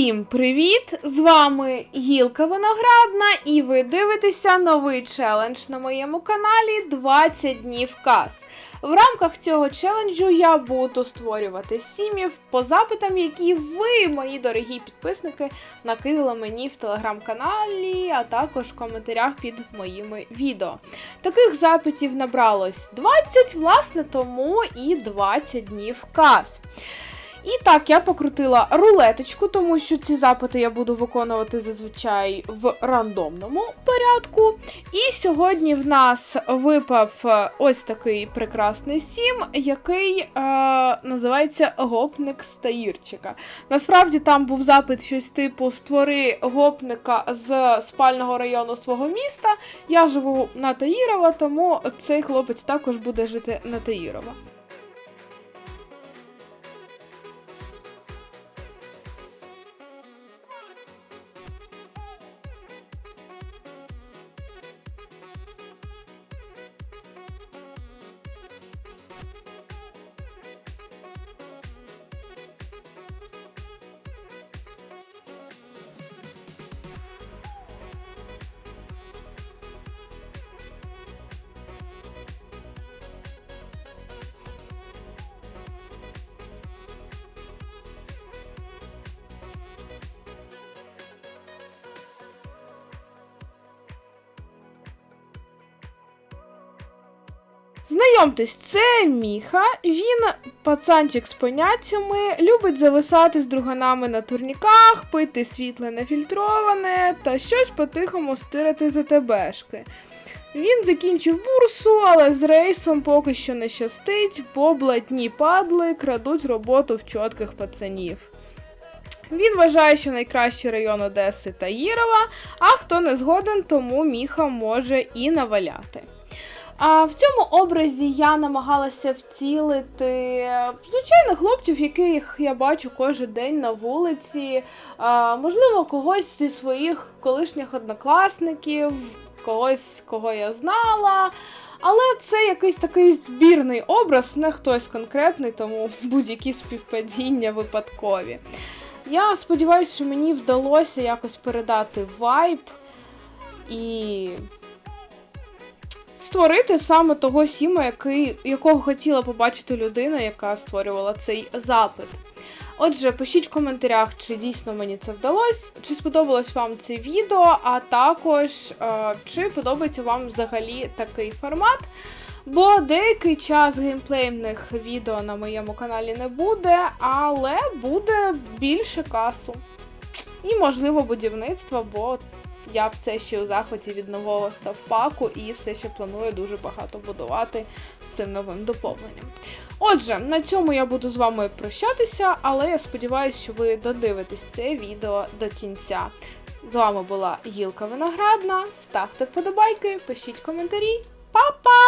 Всім привіт! З вами Гілка Виноградна, і ви дивитеся новий челендж на моєму каналі 20 днів каз. В рамках цього челенджу я буду створювати сім'їв по запитам, які ви, мої дорогі підписники, накидали мені в телеграм-каналі, а також в коментарях під моїми відео. Таких запитів набралось 20, власне, тому і 20 днів каз. І так, я покрутила рулеточку, тому що ці запити я буду виконувати зазвичай в рандомному порядку. І сьогодні в нас випав е, ось такий прекрасний сім, який е, називається Гопник Стаїрчика. Насправді там був запит щось типу Створи гопника з спального району свого міста. Я живу на Таїрова, тому цей хлопець також буде жити на Таїрова. Знайомтесь, це Міха. Він пацанчик з поняттями, любить зависати з друганами на турніках, пити світле нефільтроване та щось по-тихому стирити за тебешки. Він закінчив бурсу, але з рейсом поки що не щастить, бо блатні падли крадуть роботу в чотких пацанів. Він вважає, що найкращий район Одеси Таїрова, а хто не згоден, тому міха може і наваляти. А в цьому образі я намагалася втілити звичайних хлопців, яких я бачу кожен день на вулиці. А, можливо, когось зі своїх колишніх однокласників, когось, кого я знала. Але це якийсь такий збірний образ, не хтось конкретний, тому будь-які співпадіння випадкові. Я сподіваюся, що мені вдалося якось передати вайб і створити саме того Сіма, який, якого хотіла побачити людина, яка створювала цей запит. Отже, пишіть в коментарях, чи дійсно мені це вдалося, чи сподобалось вам це відео, а також е, чи подобається вам взагалі такий формат. Бо деякий час геймплейних відео на моєму каналі не буде, але буде більше касу. І, можливо, будівництва, бо я все ще у захваті від нового ставпаку і все ще планую дуже багато будувати з цим новим доповненням. Отже, на цьому я буду з вами прощатися, але я сподіваюся, що ви додивитесь це відео до кінця. З вами була Гілка Виноградна. Ставте вподобайки, пишіть коментарі. Па-па!